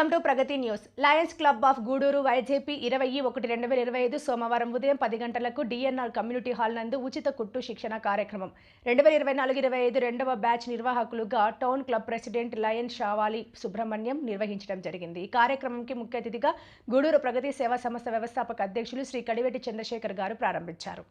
Welcome to Pragati news. Lions club of Gudur YJP ఇరవై ఒకటి రెండు వేల ఇరవై ఐదు సోమవారం ఉదయం పది గంటలకు డిఎన్ఆర్ కమ్యూనిటీ హాల్ నందు ఉచిత కుట్టు శిక్షణ కార్యక్రమం. రెండు వేల ఇరవై నాలుగు ఇరవై ఐదు రెండవ batch నిర్వాహకులుగా town club president lion Shavali Subrahmanyam నిర్వహించడం జరిగింది. ఈ కార్యక్రమంకి ముఖ్య అతిథిగా గూడూరు ప్రగతి సేవా సంస్థ వ్యవస్థాపక అధ్యక్షులు శ్రీ కడివెట్టి చంద్రశేఖర్ గారు ప్రారంభించారు.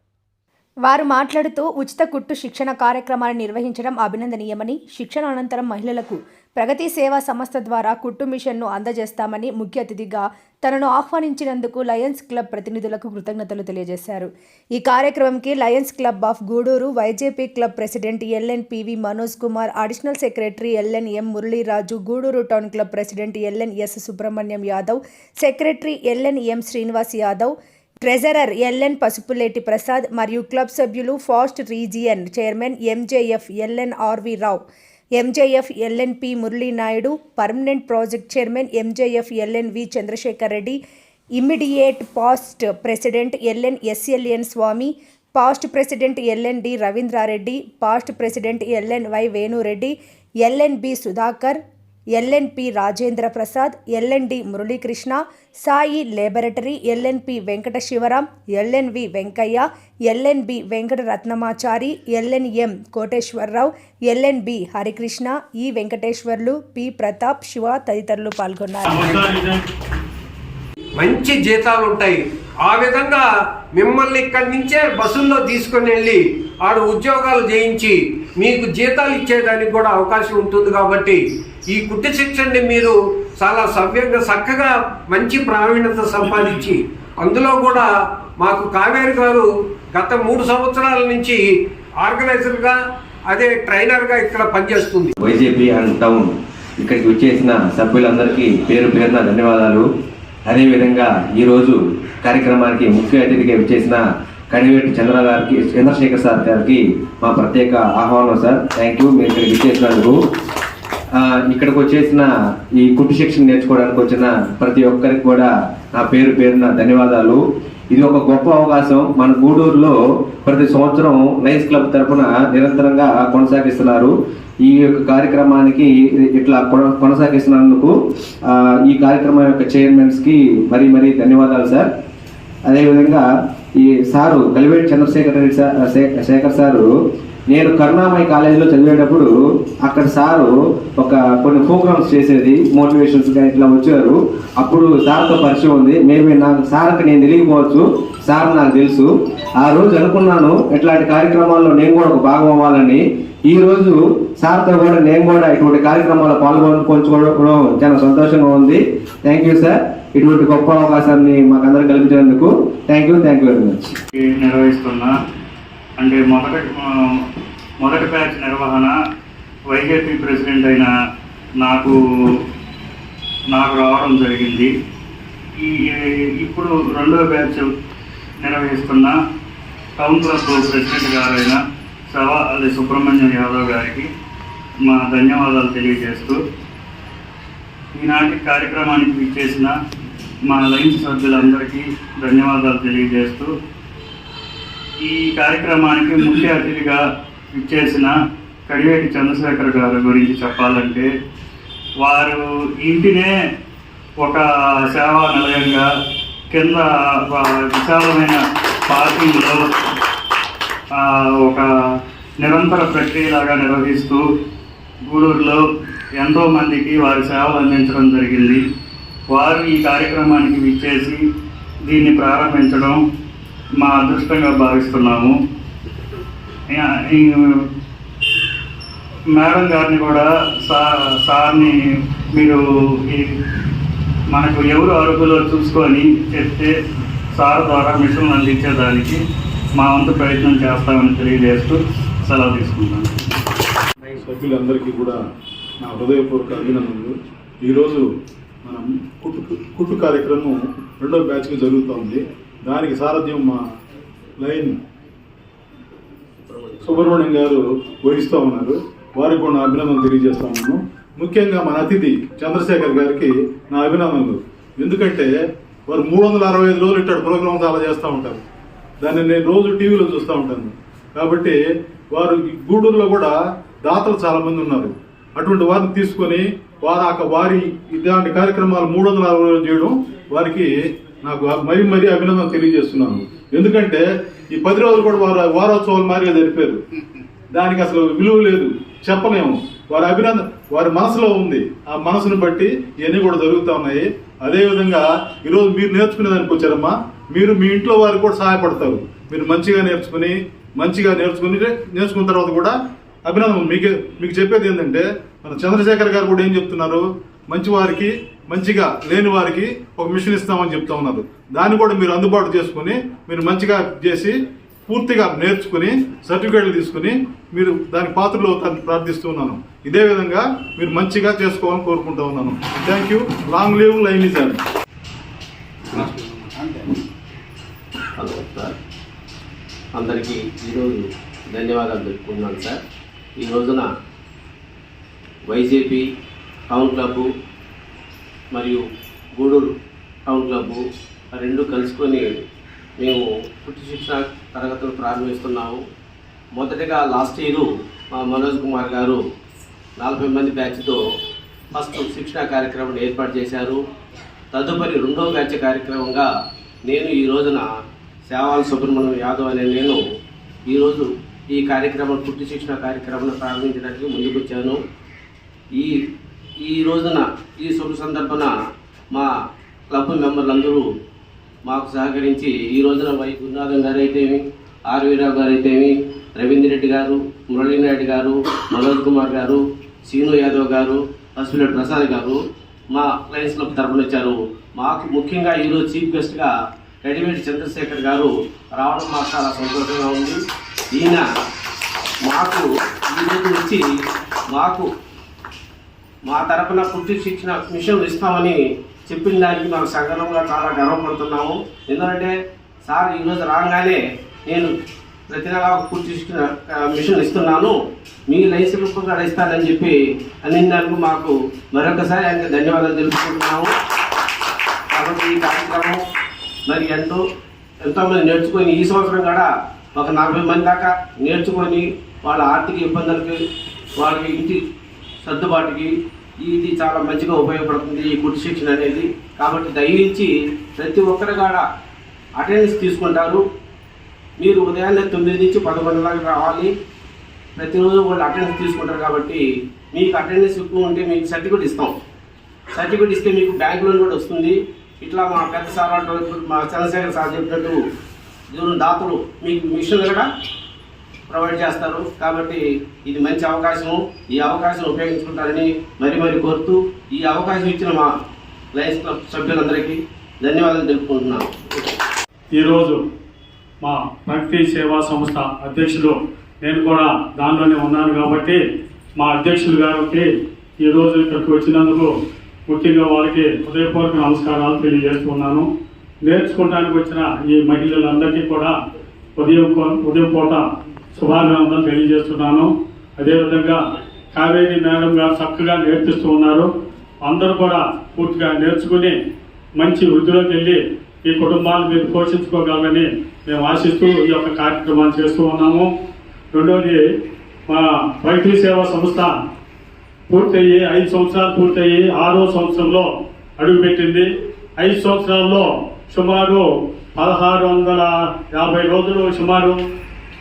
వారు మాట్లాడుతూ ఉచిత కుట్టు శిక్షణ కార్యక్రమాన్ని నిర్వహించడం అభినందనీయమని శిక్షణ అనంతరం మహిళలకు ప్రగతి సేవా సంస్థ ద్వారా కుట్టు మిషన్ను అందజేస్తామని ముఖ్య అతిథిగా తనను ఆహ్వానించినందుకు లయన్స్ క్లబ్ ప్రతినిధులకు కృతజ్ఞతలు తెలియజేశారు. ఈ కార్యక్రమంకి lions club of Gudur YJP club president LN PV Manoj Kumar additional secretary LN M Muraliraju Gudur town club president LN S Subrahmanyam Yadav secretary LN M Srinivas Yadav treasurer LN Pasupuleti Prasad మరియు club సభ్యులు past region chairman MJF LN RV Rao. MJF LNP Muralinaidu permanent project chairman MJF LN V Chandrashekar Reddy immediate past president LN SLN Swami past president LN D Ravindrareddy past president LN Y Venureddy LN B Sudhakar LNP Rajendra Prasad LND Muralikrishna Sai laboratory LNP Venkata Sivaram LNV Venkaiah LNB Venkata Ratnamachari LNM Koteswararao LNB Harikrishna E Venkateswarlu P Pratap Shiva తదితరులు పాల్గొన్నారు. మంచి జీతాలు ఉంటాయి ఆ విధంగా మిమ్మల్ని ఇక్కడి నుంచే బస్సుల్లో తీసుకొని వెళ్ళి ఆడు ఉద్యోగాలు చేయించి మీకు జీతాలు ఇచ్చేదానికి కూడా అవకాశం ఉంటుంది కాబట్టి ఈ కుట్టి శిక్షణని మీరు చాలా సవ్యంగా చక్కగా మంచి ప్రావీణ్యత సంపాదించి అందులో కూడా మాకు కావేరి గారు గత మూడు సంవత్సరాల నుంచి ఆర్గనైజర్గా అదే ట్రైనర్గా ఇక్కడ పనిచేస్తుంది. వైజేపీ అండ్ టౌన్ ఇక్కడికి వచ్చేసిన సభ్యులందరికీ పేరు పేరున ధన్యవాదాలు. అదేవిధంగా ఈరోజు కార్యక్రమానికి ముఖ్య అతిథిగా వచ్చేసిన కడివేటి చంద్ర గారికి చంద్రశేఖర్ సార్ గారికి మా ప్రత్యేక ఆహ్వానం సార్. థ్యాంక్ యూ మీరు ఇక్కడికి వచ్చేసినందుకు ఇక్కడికి వచ్చేసిన ఈ కుట్టు శిక్షణ నేర్చుకోవడానికి వచ్చిన ప్రతి ఒక్కరికి కూడా నా పేరు పేరున ధన్యవాదాలు. ఇది ఒక గొప్ప అవకాశం. మన గూడూరులో ప్రతి సంవత్సరం లయన్స్ క్లబ్ తరఫున నిరంతరంగా కొనసాగిస్తున్నారు. ఈ యొక్క కార్యక్రమానికి ఇట్లా కొన- కొనసాగిస్తున్నందుకు ఈ కార్యక్రమం యొక్క చైర్మన్స్కి మరీ మరీ ధన్యవాదాలు సార్. అదేవిధంగా ఈ సారు కలివేటి చంద్రశేఖర్ రెడ్డి సార్ శే- శేఖర్ సారు నేను కరుణామయ కాలేజీలో చదివేటప్పుడు అక్కడ సారు ఒక కొన్ని ప్రోగ్రామ్స్ చేసేది మోటివేషన్స్ కానీ ఇట్లా వచ్చారు. అప్పుడు సార్తో పరిచయం ఉంది. మేబీ నాకు సార్కి నేను తెలియకపోవచ్చు. సార్ నాకు తెలుసు. ఆ రోజు అనుకున్నాను ఇట్లాంటి కార్యక్రమాల్లో నేను కూడా ఒక భాగం అవ్వాలని. ఈ రోజు సార్తో కూడా నేను కూడా ఇటువంటి కార్యక్రమాల్లో పాల్గొనుకోవడం చాలా సంతోషంగా ఉంది. థ్యాంక్ యూ సార్ ఇటువంటి గొప్ప అవకాశాన్ని మాకందరూ కల్పించినందుకు thank you thank you very much నిర్వహిస్తున్నా అంటే మొదటి మొదటి బ్యాచ్ నిర్వహణ వైజేపీ ప్రెసిడెంట్ అయిన నాకు నాకు రావడం జరిగింది. ఈ ఇప్పుడు రెండో బ్యాచ్ నిర్వహిస్తున్న టౌన్ క్లబ్ ప్రెసిడెంట్ గారైన సవాలి సుబ్రహ్మణ్యం యాదవ్ గారికి మా ధన్యవాదాలు తెలియజేస్తూ ఈనాటి కార్యక్రమానికి విచ్చేసిన మా లైన్ సభ్యులందరికీ ధన్యవాదాలు తెలియజేస్తూ ఈ కార్యక్రమానికి ముఖ్య అతిథిగా ఇచ్చేసిన కడివేటి చంద్రశేఖర్ గారి గురించి చెప్పాలంటే వారు ఇంటినే ఒక సేవా నిలయంగా కింద విశాలమైన పార్కింగ్లో ఒక నిరంతర ప్రక్రియలాగా నిర్వహిస్తూ గూడూరులో ఎంతో మందికి వారి సేవలు అందించడం జరిగింది. వారు ఈ కార్యక్రమానికి విచ్చేసి దీన్ని ప్రారంభించడం మా అదృష్టంగా భావిస్తున్నాము. మేడం గారిని కూడా సార్ సార్ని మీరు మనకు ఎవరు అరుపులో చూసుకొని చెప్తే సార్ ద్వారా మిషన్లు అందించేదానికి మా వంతు ప్రయత్నం చేస్తామని తెలియజేస్తూ సెలవు తీసుకుంటాను సభ్యులందరికీ కూడా నా హృదయపూర్వక అభినందనలు. ఈరోజు మనం కుట్టు కుట్టు కార్యక్రమం రెండో బ్యాచ్కి జరుగుతూ ఉంది దానికి సారథ్యం మా లైన్ సుబ్రహ్మణ్యం గారు వహిస్తూ ఉన్నారు. వారికి కూడా నా అభినందనలు తెలియజేస్తా ఉన్నాను. ముఖ్యంగా మన అతిథి చంద్రశేఖర్ గారికి నా అభినందనలు. ఎందుకంటే వారు మూడు వందల అరవై ఐదు రోజులు ఇట్టాడు ప్రోగ్రామ్స్ అలా చేస్తూ ఉంటారు. దాన్ని నేను రోజు టీవీలో చూస్తూ ఉంటాను. కాబట్టి వారు గూడూరులో కూడా దాతలు చాలామంది ఉన్నారు. అటువంటి వారిని తీసుకొని వారు ఆ వారి ఇలాంటి కార్యక్రమాలు మూడు వందల అరవై రోజులు చేయడం వారికి నాకు మరీ మరీ అభినందన తెలియజేస్తున్నాను. ఎందుకంటే ఈ పది రోజులు కూడా వారు వారోత్సవాలు మారిగా జరిపారు. దానికి అసలు విలువ లేదు. చెప్పలేము. వారి అభినందన వారి మనసులో ఉంది. ఆ మనసును బట్టి ఇవన్నీ కూడా జరుగుతూ ఉన్నాయి. అదేవిధంగా ఈరోజు మీరు నేర్చుకునేదానికి వచ్చారమ్మా. మీరు మీ ఇంట్లో వారికి కూడా సహాయపడతారు. మీరు మంచిగా నేర్చుకుని మంచిగా నేర్చుకుని నేర్చుకున్న తర్వాత కూడా అభినందన మీకు మీకు చెప్పేది ఏంటంటే మన చంద్రశేఖర్ గారు కూడా ఏం చెప్తున్నారు? మంచి వారికి మంచిగా లేని వారికి ఒక మిషన్ ఇస్తామని చెప్తా ఉన్నారు. దాన్ని కూడా మీరు అందుబాటు చేసుకుని మీరు మంచిగా చేసి పూర్తిగా నేర్చుకుని సర్టిఫికేట్లు తీసుకుని మీరు దాని పాత్రలో అవుతారని ప్రార్థిస్తూ ఉన్నాను. ఇదే విధంగా మీరు మంచిగా చేసుకోవాలని కోరుకుంటూ ఉన్నాను. Thank you long leave line ఇచ్చాను హలో సార్. అందరికీ ఈరోజు ధన్యవాదాలు తెలుపుకున్నాను సార్. ఈ రోజున వైజేపీ టౌన్ క్లబ్బు మరియు గూడూరు టౌన్ క్లబ్బు రెండు కలుసుకొని మేము పుట్టి శిక్షణ తరగతులు ప్రారంభిస్తున్నాము. మొదటగా లాస్ట్ ఇయర్ మా మనోజ్ కుమార్ గారు నలభై మంది బ్యాచ్తో ఫస్ట్ శిక్షణ కార్యక్రమం ఏర్పాటు చేశారు. తదుపరి రెండో బ్యాచ్ కార్యక్రమంగా నేను ఈ రోజున సేవాల సుబ్రహ్మణ్యం యాదవ్ అనే నేను ఈరోజు ఈ కార్యక్రమం పుట్టి శిక్షణ కార్యక్రమం ప్రారంభించడానికి ముందుకొచ్చాను. ఈ ఈ రోజున ఈ శుభ సందర్భన మా క్లబ్ మెంబర్లందరూ మాకు సహకరించి ఈ రోజున వై గురునాథం గారు అయితేమి ఆర్వీరావు గారు అయితేమి రవీంద్ర రెడ్డి గారు మురళీనాయుడు గారు మనోజ్ కుమార్ గారు సీను యాదవ్ గారు హస్పిటల్ ప్రసాద్ గారు మా లయన్స్ క్లబ్ తరఫున వచ్చారు. మాకు ముఖ్యంగా ఈరోజు చీఫ్ గెస్ట్గా రెడీమేడ్ చంద్రశేఖర్ గారు రావడం మాకు చాలా సంతోషంగా ఉంది. ఈయన మాకు ఈరోజు వచ్చి మాకు మా తరపున పుట్టి శిక్షణ మిషన్ ఇస్తామని చెప్పిన దానికి మాకు సంఘంగా చాలా గర్వపడుతున్నాము. ఎందుకంటే సార్ ఈరోజు రాగానే నేను ప్రతి నెల ఒక మిషన్ ఇస్తున్నాను. మీ లైసెన్స్ కూడా ఇస్తానని చెప్పి అన్నిందానికి మాకు మరొకసారి ఆయనకి ధన్యవాదాలు తెలుపుకుంటున్నాము. కాబట్టి ఈ కార్యక్రమం మరి ఎంతో ఎంతోమంది నేర్చుకొని ఈ సంవత్సరం కూడా ఒక నలభై మంది దాకా నేర్చుకొని వాళ్ళ ఆర్థిక ఇబ్బందులకి వాళ్ళకి ఇంటి సర్దుబాటుకి ఇది చాలా మంచిగా ఉపయోగపడుతుంది ఈ కుటుంబ శిక్షణ అనేది. కాబట్టి దయించి ప్రతి ఒక్కరు కాడ అటెండెన్స్ తీసుకుంటారు. మీరు ఉదయాన్నే తొమ్మిది నుంచి పదకొండు దాకా రావాలి. ప్రతిరోజు వాళ్ళు అటెండెన్స్ తీసుకుంటారు కాబట్టి మీకు అటెండెన్స్ ఎక్కువ ఉంటే మీకు సర్టిఫికేట్ ఇస్తాం. సర్టిఫికేట్ ఇస్తే మీకు బ్యాంక్ లోన్ కూడా వస్తుంది. ఇట్లా మా పెద్ద సార్ మా చంద్రశేఖర్ సార్ చెప్పినట్టు దాతలు మీకు మిషన్ కూడా ప్రొవైడ్ చేస్తారు. కాబట్టి ఇది మంచి అవకాశం ఈ అవకాశం ఉపయోగించుకుంటారని మరి మరి కోరుతూ ఈ అవకాశం ఇచ్చిన మా లయన్స్ క్లబ్ సభ్యులందరికీ ధన్యవాదాలు తెలుపుకుంటున్నాను. ఈరోజు మా భక్తి సేవా సంస్థ అధ్యక్షులు నేను కూడా దానిలోనే ఉన్నాను కాబట్టి మా అధ్యక్షులు గారికి ఈరోజు ఇక్కడికి వచ్చినందుకు ముఖ్యంగా వారికి హృదయపూర్వక నమస్కారాలు తెలియజేస్తున్నాను నేర్చుకోవడానికి వచ్చిన ఈ మహిళలందరికీ కూడా ఉదయం ఉదయం పూట శుభాభినందనలు తెలియజేస్తున్నాను. అదేవిధంగా కావేరి మేడం గారు చక్కగా నేర్పిస్తూ ఉన్నారు. అందరూ కూడా పూర్తిగా నేర్చుకుని మంచి వృద్ధిలోకి వెళ్ళి ఈ కుటుంబాలు మీరు పోషించుకోగలరని మేము ఆశిస్తూ ఈ యొక్క కార్యక్రమాన్ని చేస్తూ ఉన్నాము. రెండవది మా వైద్య సేవా సంస్థ పూర్తయ్యి ఐదు సంవత్సరాలు పూర్తయ్యి ఆరో సంవత్సరంలో అడుగుపెట్టింది. ఐదు సంవత్సరాల్లో సుమారు పదహారు వందల యాభై రోజులు సుమారు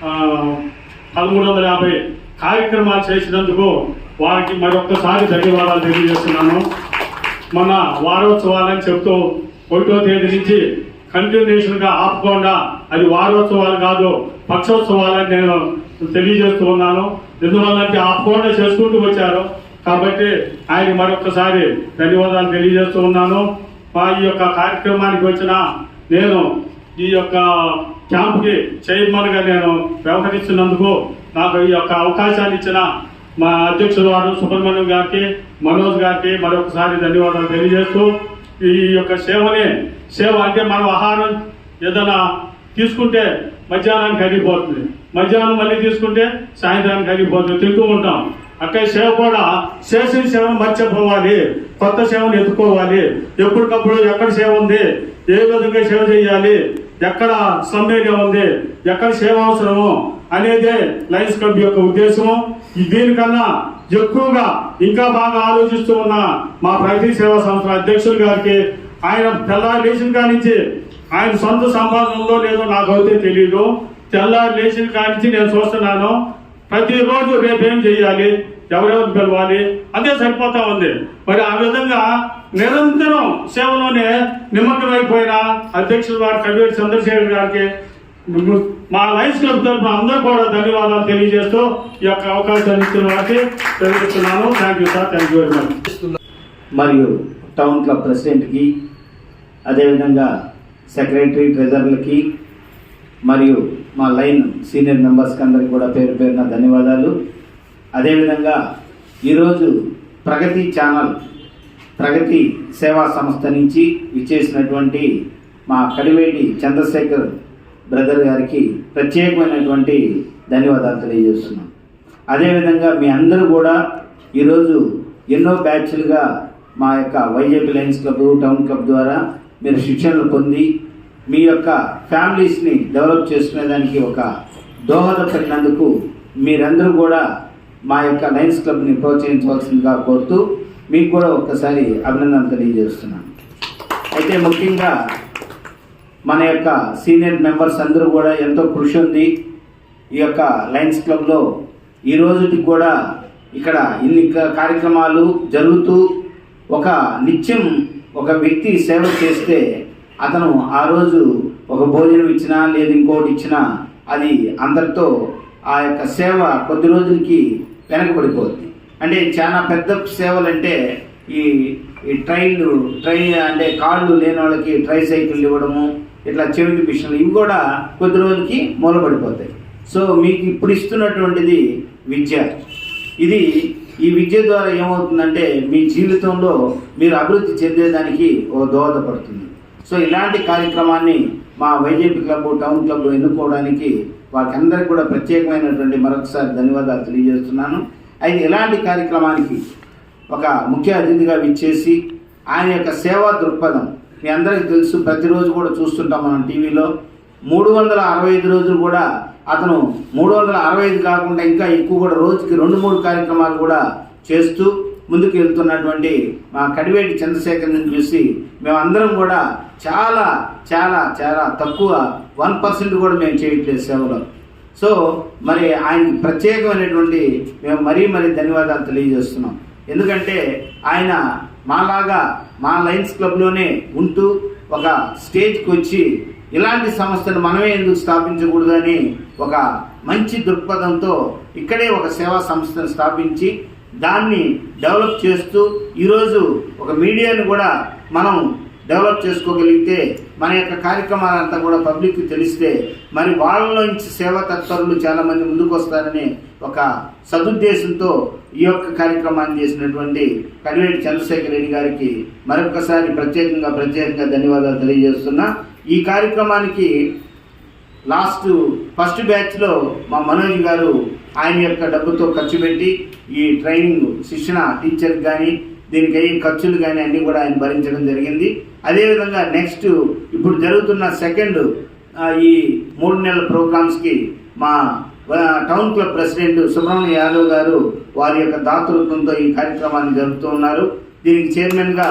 పదమూడు వందల యాభై కార్యక్రమాలు చేసినందుకు వారికి మరొక్కసారి ధన్యవాదాలు తెలియజేస్తున్నాను. మన వారోత్సవాలని చెప్తూ ఒకటో తేదీ నుంచి కంటిన్యూషన్గా ఆపకుండా అది వారోత్సవాలు కాదు పక్షోత్సవాలని నేను తెలియజేస్తూ ఉన్నాను. ఎందువల్లంటే ఆపకుండా చేసుకుంటూ వచ్చారు. కాబట్టి ఆయన మరొకసారి ధన్యవాదాలు తెలియజేస్తూ ఉన్నాను. మా ఈ యొక్క కార్యక్రమానికి వచ్చిన నేను ఈ యొక్క క్యాంప్కి చైర్మన్గా నేను వ్యవహరిస్తున్నందుకు నాకు ఈ యొక్క అవకాశాన్ని ఇచ్చిన మా అధ్యక్షుడు వారు సుబ్రహ్మణ్యం గారికి మనోజ్ గారికి మరొకసారి ధన్యవాదాలు తెలియజేస్తూ ఈ యొక్క సేవని సేవ అంటే మనం ఆహారం ఏదైనా తీసుకుంటే మధ్యాహ్నానికి అరిగిపోతుంది మధ్యాహ్నం మళ్ళీ తీసుకుంటే సాయంత్రానికి అరిగిపోతుంది తింటూ ఉంటాం. అక్కడ సేవ కూడా చేసిన సేవను మర్చిపోవాలి. కొత్త సేవను ఎత్తుకోవాలి. ఎప్పటికప్పుడు ఎక్కడ సేవ ఉంది? ఏ విధంగా సేవ చేయాలి? ఎక్కడ సందేహంగా ఉంది ఎక్కడ సేవ అవసరము అనేదే లయన్స్ క్లబ్ యొక్క ఉద్దేశము. దీనికన్నా ఎక్కువగా ఇంకా బాగా ఆలోచిస్తూ ఉన్న మా ప్రగతి సేవా సంస్థ అధ్యక్షులు గారికి ఆయన తెల్లారి లేచిన కాడి నుంచి ఆయన సొంత సంపాదన ఉందో లేదో నాకు తెలియదు తెల్లారి లేచిన కాడి నుంచి నేను చూస్తున్నాను. ప్రతిరోజు రేపేం చేయాలి? ఎవరెవరు పిలవాలి? అదే సరిపోతా ఉంది. మరి ఆ విధంగా నిరంతరం సేవలోనే నిమగ్నమైపోయిన అధ్యక్షులు వారి కవివేటి చంద్రశేఖర్ గారికి మా లైన్స్ క్లబ్ తరఫున అందరూ కూడా ధన్యవాదాలు తెలియజేస్తూ ఈ యొక్క అవకాశాన్ని ఇచ్చిన వారికి తెలియజేస్తున్నాను. Thank you sir thank you very much మరియు టౌన్ క్లబ్ ప్రెసిడెంట్కి అదేవిధంగా సెక్రటరీ ట్రెజర్లకి మరియు మా లైన్ సీనియర్ మెంబర్స్కి అందరికీ కూడా పేరు పేరున ధన్యవాదాలు. అదేవిధంగా ఈరోజు ప్రగతి ఛానల్ ప్రగతి సేవా సంస్థ నుంచి ఇచ్చేసినటువంటి మా కడివేటి చంద్రశేఖర్ బ్రదర్ గారికి ప్రత్యేకమైనటువంటి ధన్యవాదాలు తెలియజేస్తున్నాం. అదేవిధంగా మీ అందరూ కూడా ఈరోజు ఎన్నో బ్యాచ్లుగా మా యొక్క Vizag lions club town club ద్వారా మీరు శిక్షణలు పొంది మీ యొక్క ఫ్యామిలీస్ని డెవలప్ చేసుకునేదానికి ఒక దోహదపడినందుకు మీరందరూ కూడా మా యొక్క లయన్స్ క్లబ్ని ప్రోత్సహించవలసిందిగా కోరుతూ మీకు కూడా ఒక్కసారి అభినందన తెలియజేస్తున్నాను. అయితే ముఖ్యంగా మన యొక్క సీనియర్ మెంబర్స్ అందరూ కూడా ఎంతో కృషి ఉంది. ఈ యొక్క లయన్స్ క్లబ్లో ఈ రోజుకి కూడా ఇక్కడ ఇన్ని కార్యక్రమాలు జరుగుతూ ఒక నిత్యం ఒక వ్యక్తి సేవ చేస్తే అతను ఆ రోజు ఒక భోజనం ఇచ్చినా లేదు ఇంకోటి ఇచ్చినా అది అందరితో ఆ యొక్క సేవ కొద్ది రోజులకి వెనకబడిపోతుంది అంటే చాలా పెద్ద సేవలు అంటే ఈ ఈ ట్రైన్లు ట్రైన్ అంటే కాళ్ళు లేని వాళ్ళకి ట్రై సైకిల్ ఇవ్వడము ఇట్లా చెవిటి మిషన్లు ఇవి కూడా కొద్ది రోజులకి మూలపడిపోతాయి. సో మీకు ఇప్పుడు ఇస్తున్నటువంటిది విద్య. ఇది ఈ విద్య ద్వారా ఏమవుతుందంటే మీ జీవితంలో మీరు అభివృద్ధి చెందేదానికి ఓ దోహదపడుతుంది. సో ఇలాంటి కార్యక్రమాన్ని మా వైజేపీ క్లబ్ టౌన్ క్లబ్ ఎన్నుకోవడానికి వారికి కూడా ప్రత్యేకమైనటువంటి మరొకసారి ధన్యవాదాలు తెలియజేస్తున్నాను. అయితే ఇలాంటి కార్యక్రమానికి ఒక ముఖ్య అతిథిగా విచ్చేసి ఆయన యొక్క సేవా దృక్పథం మీ అందరికీ తెలుసు. ప్రతిరోజు కూడా చూస్తుంటాం మనం టీవీలో. మూడు వందల అరవై ఐదు రోజులు కూడా అతను మూడు వందల అరవై ఐదు కాకుండా ఇంకా ఎక్కువ కూడా రోజుకి రెండు మూడు కార్యక్రమాలు కూడా చేస్తూ ముందుకు వెళ్తున్నటువంటి మా కడివేటి చంద్రశేఖర్ని చూసి మేమందరం కూడా చాలా చాలా చాలా తక్కువ వన్ పర్సెంట్ కూడా మేము చేయట్లేదు సేవలో. సో మరి ఆయన ప్రత్యేకమైనటువంటి మేము మరీ మరీ ధన్యవాదాలు తెలియజేస్తున్నాం. ఎందుకంటే ఆయన మాలాగా మా లయన్స్ క్లబ్లోనే ఉంటూ ఒక స్టేజ్కి వచ్చి ఇలాంటి సంస్థను మనమే ఎందుకు స్థాపించకూడదని ఒక మంచి దృక్పథంతో ఇక్కడే ఒక సేవా సంస్థను స్థాపించి దాన్ని డెవలప్ చేస్తూ ఈరోజు ఒక మీడియాను కూడా మనం డెవలప్ చేసుకోగలిగితే మన యొక్క కార్యక్రమాలంతా కూడా పబ్లిక్కి తెలిస్తే మరి వాళ్ళలో నుంచి సేవా తత్పరులు చాలామంది ముందుకు వస్తారని ఒక సదుద్దేశంతో ఈ యొక్క కార్యక్రమాన్ని చేసినటువంటి కడివేటి చంద్రశేఖర్ రెడ్డి గారికి మరొకసారి ప్రత్యేకంగా ప్రత్యేకంగా ధన్యవాదాలు తెలియజేస్తున్నా. ఈ కార్యక్రమానికి లాస్ట్ ఫస్ట్ బ్యాచ్లో మా మనోజ్ గారు ఆయన యొక్క డబ్బుతో ఖర్చు పెట్టి ఈ ట్రైనింగ్ శిక్షణ టీచర్ కానీ దీనికి అయ్యే ఖర్చులు కానీ అన్నీ కూడా ఆయన భరించడం జరిగింది. అదేవిధంగా నెక్స్ట్ ఇప్పుడు జరుగుతున్న సెకండ్ ఈ మూడు నెలల ప్రోగ్రామ్స్కి మా town club president Subrahmanya Yadav గారు వారి యొక్క దాతృత్వంతో ఈ కార్యక్రమాన్ని జరుపుతూ ఉన్నారు. దీనికి చైర్మన్గా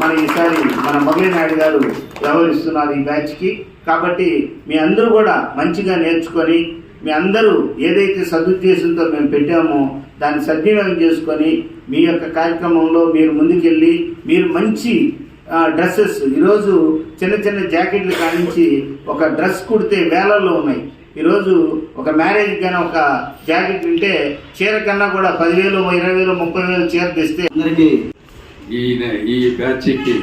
మన ఈసారి మన మొగలి నాయుడు గారు వ్యవహరిస్తున్నారు ఈ బ్యాచ్కి కాబట్టి మీ అందరూ కూడా మంచిగా నేర్చుకొని మీ అందరూ ఏదైతే సదుద్దేశంతో మేము పెట్టామో దాన్ని సద్వినియోగం చేసుకొని మీ యొక్క కార్యక్రమంలో మీరు ముందుకెళ్ళి మీరు మంచి డ్రెస్సెస్. ఈరోజు చిన్న చిన్న జాకెట్లు కానించి ఒక డ్రెస్ కుడితే వేలల్లో ఉన్నాయి. ఈరోజు ఒక మ్యారేజ్ కానీ ఒక జాకెట్ ఉంటే చీర కన్నా కూడా పదివేలు ఇరవై వేలు ముప్పై వేలు చీర తెస్తే అందరికీ ఈ ఈ బ్యాచ్కి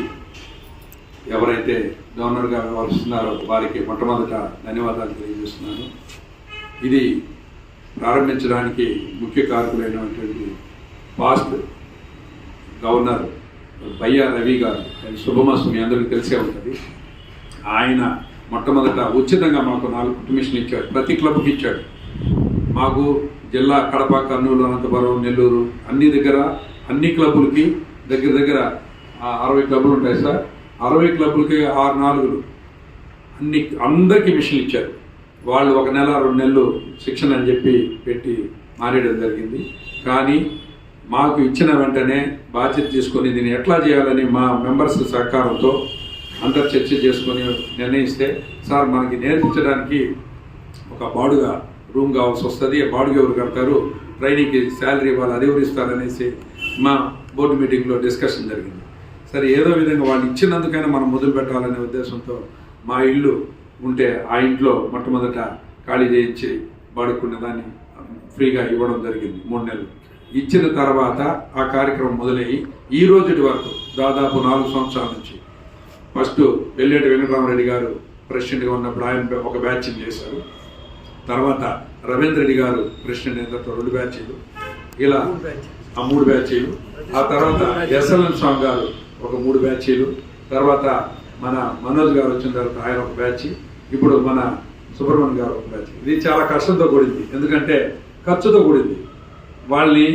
ఎవరైతే డోనర్గా వ్యవహరిస్తున్నారో వారికి మొట్టమొదట ధన్యవాదాలు తెలియజేస్తున్నాను. ఇది ప్రారంభించడానికి ముఖ్య కారకులైనటువంటి పాస్ట్ గవర్నర్ బయ్యా రవి గారు ఆయన మీ అందరికీ తెలిసే ఉంటుంది. ఆయన మొట్టమొదట ఉచితంగా మాకు నాలుగు కుటుంబిషన్ ఇచ్చాడు ప్రతి క్లబ్కి ఇచ్చాడు. మాకు జిల్లా కడప కర్నూలు అనంతపురం నెల్లూరు అన్ని దగ్గర అన్ని క్లబ్బులకి దగ్గర దగ్గర అరవై క్లబ్బులు ఉంటాయి సార్. అరవై క్లబ్బులకి ఆరు నాలుగులు. అన్ని అందరికీ మిషన్ ఇచ్చారు. వాళ్ళు ఒక నెల రెండు నెలలు శిక్షణ అని చెప్పి పెట్టి మారేయడం జరిగింది. కానీ మాకు ఇచ్చిన వెంటనే బాధ్యత తీసుకొని దీన్ని ఎట్లా చేయాలని మా మెంబర్స్ సహకారంతో అందరు చర్చ చేసుకొని నిర్ణయిస్తే సార్ మనకి నేర్పించడానికి ఒక బాడుగా రూమ్ కావాల్సి వస్తుంది బాడుగ ఎవరు కడతారు ట్రైనింగ్కి శాలరీ వాళ్ళు అది ఎవరు ఇస్తారనేసి మా బోర్డు మీటింగ్లో డిస్కషన్ జరిగింది. సరే ఏదో విధంగా వాళ్ళు ఇచ్చినందుకైనా మనం మొదలు పెట్టాలనే ఉద్దేశంతో మా ఇల్లు ఉంటే ఆ ఇంట్లో మొట్టమొదట ఖాళీ చేయించి బాడుకునే దాన్ని ఫ్రీగా ఇవ్వడం జరిగింది మూడు నెలలు. ఇచ్చిన తర్వాత ఆ కార్యక్రమం మొదలయ్యి ఈ రోజుటి వరకు దాదాపు నాలుగు సంవత్సరాల నుంచి. ఫస్ట్ వెల్లేటి వెంకటరామరెడ్డి గారు ప్రెసిడెంట్గా ఉన్నప్పుడు ఆయన ఒక బ్యాచ్ చేశారు. తర్వాత రవీంద్ర రెడ్డి గారు ప్రెసిడెంట్ అయిన తర్వాత రెండు బ్యాచీలు. ఇలా ఆ మూడు బ్యాచీలు. ఆ తర్వాత ఎస్ఎల్ఎన్ స్వామి గారు ఒక మూడు బ్యాచీలు. తర్వాత మన మనోజ్ గారు వచ్చిన తర్వాత ఆయన ఒక బ్యాచ్. ఇప్పుడు మన సుబ్రహ్మణ్యం గారు ఒక బ్యాచ్. ఇది చాలా కష్టంతో కూడింది. ఎందుకంటే ఖర్చుతో కూడింది. వాళ్ళని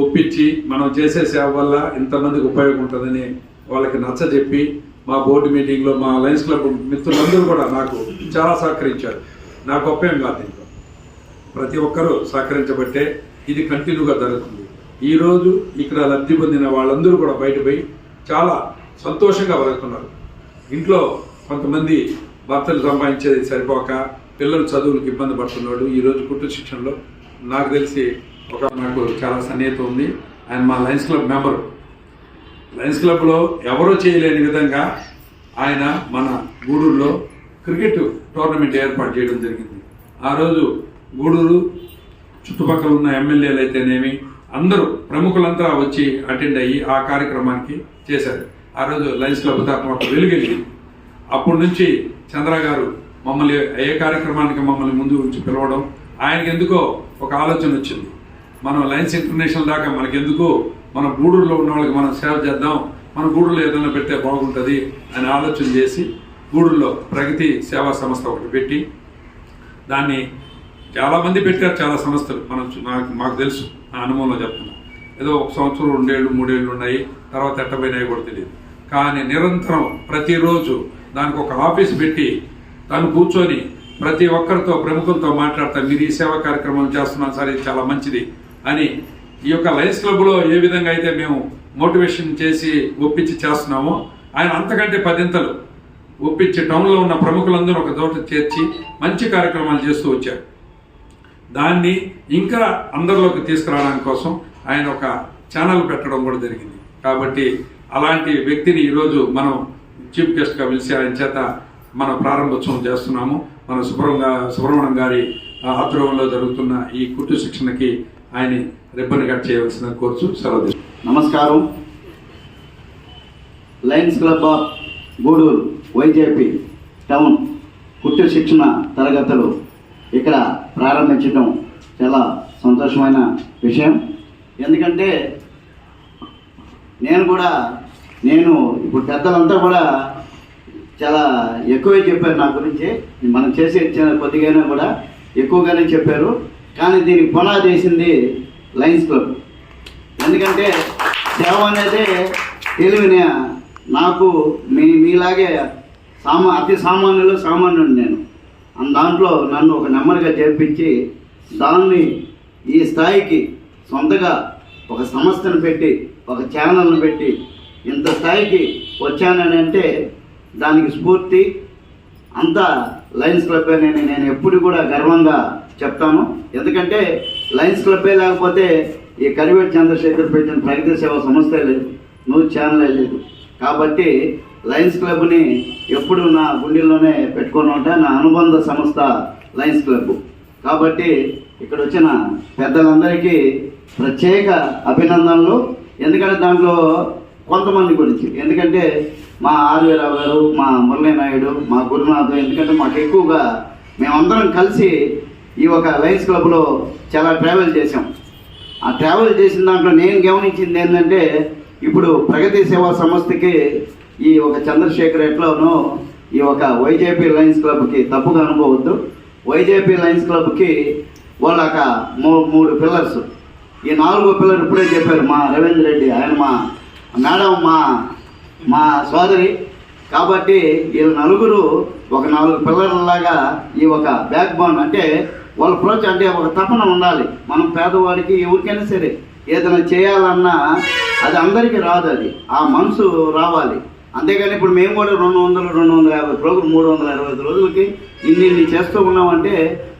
ఒప్పించి మనం చేసే సేవ వల్ల ఇంతమందికి ఉపయోగం ఉంటుందని వాళ్ళకి నచ్చజెప్పి మా బోర్డు మీటింగ్లో మా లయన్స్ క్లబ్ మిత్రులందరూ కూడా నాకు చాలా సహకరించారు. నా గొప్ప ఏం కాదు దీంట్లో ప్రతి ఒక్కరూ సహకరించబట్టే ఇది కంటిన్యూగా జరుగుతుంది. ఈరోజు ఇక్కడ లబ్ధి పొందిన వాళ్ళందరూ కూడా బయట పోయి చాలా సంతోషంగా బతుకుతున్నారు. ఇంట్లో కొంతమంది భర్తలు సంపాదించేది సరిపోక పిల్లలు చదువులకు ఇబ్బంది పడుతున్నాడు ఈరోజు కుటుంబ శిక్షణలో నాకు తెలిసి ఒక నాకు చాలా సన్నిహితం ఉంది. ఆయన మా లయన్స్ క్లబ్ మెంబరు లయన్స్ క్లబ్లో ఎవరూ చేయలేని విధంగా ఆయన మన గూడూరులో క్రికెట్ టోర్నమెంట్ ఏర్పాటు చేయడం జరిగింది. ఆ రోజు గూడూరు చుట్టుపక్కల ఉన్న ఎమ్మెల్యేలు అయితేనేమి అందరూ ప్రముఖులంతా వచ్చి అటెండ్ అయ్యి ఆ కార్యక్రమానికి చేశారు. ఆ రోజు లయన్స్ క్లబ్ తరఫున ఒక వెలుగెలిగింది అప్పటి నుంచి చంద్ర గారు మమ్మల్ని ఏ కార్యక్రమానికి మమ్మల్ని ముందు ఉంచి పిలవడం ఆయనకి ఎందుకో ఒక ఆలోచన వచ్చింది. మనం లయన్స్ ఇంటర్నేషనల్ దాకా మనకెందుకు? మన గూడూరులో ఉన్న వాళ్ళకి మనం సేవ చేద్దాం. మన గూడూరులో ఏదైనా పెడితే బాగుంటుంది అని ఆలోచన చేసి గూడూరులో ప్రగతి సేవా సంస్థ ఒకటి పెట్టి దాన్ని చాలామంది పెట్టారు చాలా సంస్థలు. మనం నాకు మాకు తెలుసు. నా అనుభవంలో చెప్తున్నా. ఏదో ఒక సంవత్సరం రెండేళ్ళు మూడేళ్ళు ఉన్నాయి. తర్వాత ఎట్టపోయినాయి కూడా తెలియదు. కానీ నిరంతరం ప్రతిరోజు దానికి ఒక ఆఫీస్ పెట్టి తను కూర్చొని ప్రతి ఒక్కరితో ప్రముఖులతో మాట్లాడతా. మీరు ఈ సేవా కార్యక్రమం చేస్తున్నాను సార్ ఇది చాలా మంచిది. అని ఈ యొక్క లయన్స్ క్లబ్లో ఏ విధంగా అయితే మేము మోటివేషన్ చేసి ఒప్పించి చేస్తున్నామో ఆయన అంతకంటే పదింతలు ఒప్పించి టౌన్లో ఉన్న ప్రముఖులందరూ ఒక చోట చేర్చి మంచి కార్యక్రమాలు చేస్తూ వచ్చారు. దాన్ని ఇంకా అందరిలోకి తీసుకురావడానికి కోసం ఆయన ఒక ఛానల్ పెట్టడం కూడా జరిగింది. కాబట్టి అలాంటి వ్యక్తిని ఈరోజు మనం చీఫ్ గెస్ట్గా పిలిచి ఆయన చేత మన ప్రారంభోత్సవం చేస్తున్నాము. మన సుబ్రహ్మ సుబ్రహ్మణ్యం గారి ఆధ్వర్యంలో జరుగుతున్న ఈ కుట్టు శిక్షణకి ఆయన రిబ్బన్ కట్ చేయవలసిన కోర్సు సెలవు నమస్కారం. Lions club of Gudur YJP town కుట్టు శిక్షణ తరగతులు ఇక్కడ ప్రారంభించడం చాలా సంతోషమైన విషయం. ఎందుకంటే నేను కూడా నేను ఇప్పుడు పెద్దలంతా కూడా చాలా ఎక్కువే చెప్పారు నా గురించి. మనం చేసే చిన్న కొద్దిగానే కూడా ఎక్కువగానే చెప్పారు. కానీ దీనికి పునాది వేసింది లయన్స్ క్లబ్. ఎందుకంటే సేవ అనేది తెలివిన నాకు మీ మీలాగే సామా అతి సామాన్యులు సామాన్యుడు నేను. దాంట్లో నన్ను ఒక నెమ్మదిగా చేర్పించి దాన్ని ఈ స్థాయికి సొంతగా ఒక సంస్థను పెట్టి ఒక ఛానల్ను పెట్టి ఇంత స్థాయికి వచ్చానని అంటే దానికి స్ఫూర్తి. అంతా లయన్స్ క్లబ్ అని నేను ఎప్పుడు కూడా గర్వంగా చెప్తాను. ఎందుకంటే లయన్స్ క్లబ్బే లేకపోతే ఈ కరివేట్ చంద్రశేఖర్ పెట్టిన ప్రగతి సేవ సంస్థే లేదు. న్యూస్ ఛానలే లేదు. కాబట్టి లయన్స్ క్లబ్ని ఎప్పుడు నా గుండెల్లోనే పెట్టుకొని ఉంటా నా అనుబంధ సంస్థ లయన్స్ క్లబ్. కాబట్టి ఇక్కడ వచ్చిన పెద్దలందరికీ ప్రత్యేక అభినందనలు. ఎందుకంటే దాంట్లో కొంతమంది గురించి. ఎందుకంటే మా ఆర్వీరావు గారు మా మురళీ నాయుడు మా గురునాథ్ ఎందుకంటే మాకు ఎక్కువగా మేమందరం కలిసి ఈ ఒక లయన్స్ క్లబ్లో చాలా ట్రావెల్ చేసాం ఆ ట్రావెల్ చేసిన దాంట్లో నేను గమనించింది ఏంటంటే ఇప్పుడు ప్రగతి సేవా సంస్థకి ఈ ఒక చంద్రశేఖర్ ఎట్లానో ఈ ఒక వైజేపీ లయన్స్ క్లబ్కి తప్పుగా అనుకోవద్దు. వైజేపీ లయన్స్ క్లబ్కి వాళ్ళ ఒక మూ మూడు పిల్లర్స్. ఈ నాలుగో పిల్లర్ ఇప్పుడే చెప్పారు మా రవీంద్ర రెడ్డి ఆయన మా మేడం మా మా సోదరి. కాబట్టి వీళ్ళ నలుగురు ఒక నాలుగు పిల్లర్లలాగా ఈ ఒక బ్యాక్ బోన్ అంటే వాళ్ళ ప్రోచ్ అంటే ఒక తపన ఉండాలి. మనం పేదవాడికి ఎవరికైనా సరే ఏదైనా చేయాలన్నా అది అందరికీ రాదు అది. ఆ మనసు రావాలి. అంతేగాని ఇప్పుడు మేము కూడా రెండు వందలు రెండు వందల యాభై రోజులు మూడు వందల ఇరవై ఐదు రోజులకి ఇన్ని ఇన్ని చేస్తూ ఉన్నామంటే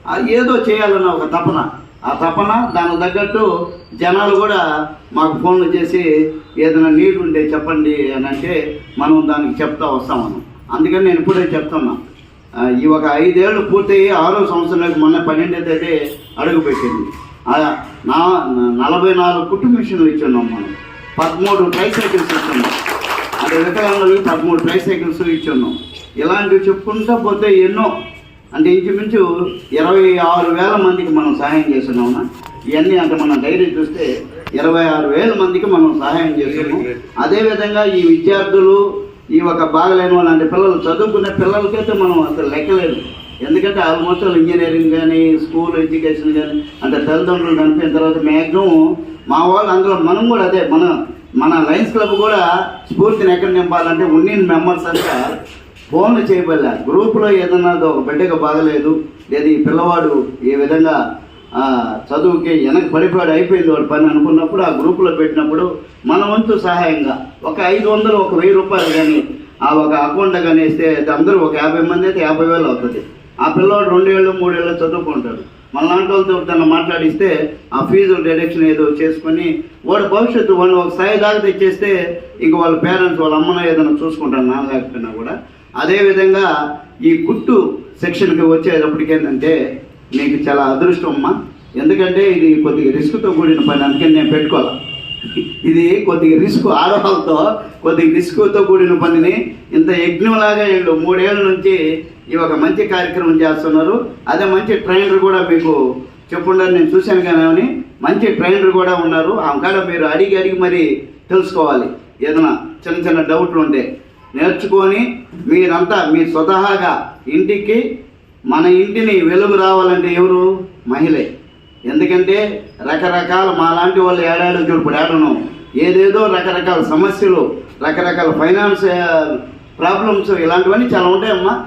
అది ఏదో చేయాలన్న ఒక తపన. ఆ తపన దానికి తగ్గట్టు జనాలు కూడా మాకు ఫోన్లు చేసి ఏదైనా నీడు ఉంటే చెప్పండి అని అంటే మనం దానికి చెప్తా వస్తాం మనం. అందుకని నేను ఇప్పుడే చెప్తున్నా. ఈ ఒక ఐదేళ్ళు పూర్తయి ఆరో సంవత్సరంలోకి మొన్న పన్నెండో తేదీ అడుగుపెట్టింది నా నలభై నాలుగు కుటుంబ మిషన్లు ఇచ్చున్నాం మనం. పదమూడు ట్రైసైకిల్స్ ఇచ్చున్నాం. అంటే వికలాంగులకు పదమూడు ట్రైసైకిల్స్ ఇచ్చున్నాం. ఇలాంటివి చెప్పుకుంటూ పోతే ఎన్నో అంటే ఇంచుమించు ఇరవై ఆరు వేల మందికి మనం సహాయం చేస్తున్నాం ఇవన్నీ అంటే మన డైరీ చూస్తే ఇరవై ఆరు వేల మందికి మనం సహాయం చేస్తున్నాం. అదేవిధంగా ఈ విద్యార్థులు ఈ ఒక బాగలేని వాళ్ళు అంటే పిల్లలు చదువుకునే పిల్లలకైతే మనం అసలు లెక్కలేదు. ఎందుకంటే ఆల్మోస్ట్ ఇంజనీరింగ్ కానీ స్కూల్ ఎడ్యుకేషన్ కానీ అంటే తల్లిదండ్రులు కనిపిన తర్వాత మ్యాక్సిమం మా వాళ్ళు అందులో మనం కూడా అదే మన మన లయన్స్ క్లబ్ కూడా స్ఫూర్తిని ఎక్కడ నింపాలంటే ఉన్నిన మెంబర్స్ అంతా ఫోన్లు చేయబడలే. గ్రూపులో ఏదన్నా ఒక బిడ్డకు బాగలేదు. లేదా ఈ పిల్లవాడు ఈ విధంగా చదువుకి వెనక పడిపాడు అయిపోయింది వాడు పని అనుకున్నప్పుడు ఆ గ్రూపులో పెట్టినప్పుడు మన వంతు సహాయంగా ఒక ఐదు వందలు ఒక వెయ్యి రూపాయలు కానీ ఆ ఒక అకౌంట్ కానీ వేస్తే అందరూ ఒక యాభై మంది అయితే యాభై వేలు అవుతుంది. ఆ పిల్లవాడు రెండు ఏళ్ళు చదువుకుంటాడు. మన లాంటి వాళ్ళతో తను మాట్లాడిస్తే ఆ ఫీజు డైరెక్షన్ ఏదో చేసుకొని వాడు భవిష్యత్తు వాళ్ళు ఒక స్థాయి దాకా తెచ్చేస్తే ఇంక వాళ్ళ పేరెంట్స్ వాళ్ళ అమ్మన ఏదైనా చూసుకుంటారు నాన్న లేకపోయినా కూడా. అదేవిధంగా ఈ గుట్టు సెక్షన్కి వచ్చేటప్పటికి ఏంటంటే మీకు చాలా అదృష్టం అమ్మా. ఎందుకంటే ఇది కొద్దిగా రిస్క్తో కూడిన పని అందుకని నేను పెట్టుకోవాలి ఇది కొద్దిగా రిస్క్ ఆడవాళ్ళతో కొద్దిగా రిస్క్తో కూడిన పనిని ఇంత యజ్ఞంలాగా వీళ్ళు మూడేళ్ళ నుంచి ఈ ఒక మంచి కార్యక్రమం చేస్తున్నారు. అదే మంచి ట్రైనర్ కూడా మీకు చెప్పుండారు నేను చూశాను కానీ మంచి ట్రైనర్ కూడా ఉన్నారు. ఆ కాడ మీరు అడిగి అడిగి మరి తెలుసుకోవాలి. ఏదైనా చిన్న చిన్న డౌట్లు ఉంటే నేర్చుకొని మీరంతా మీ స్వతహాగా ఇంటికి మన ఇంటిని వెలుగు రావాలంటే ఎవరు? మహిళే. ఎందుకంటే రకరకాల మా లాంటి వాళ్ళు ఏడాడు చూడు ఏడను. ఏదేదో రకరకాల సమస్యలు రకరకాల ఫైనాన్స్ ప్రాబ్లమ్స్ ఇలాంటివన్నీ చాలా ఉంటాయమ్మా.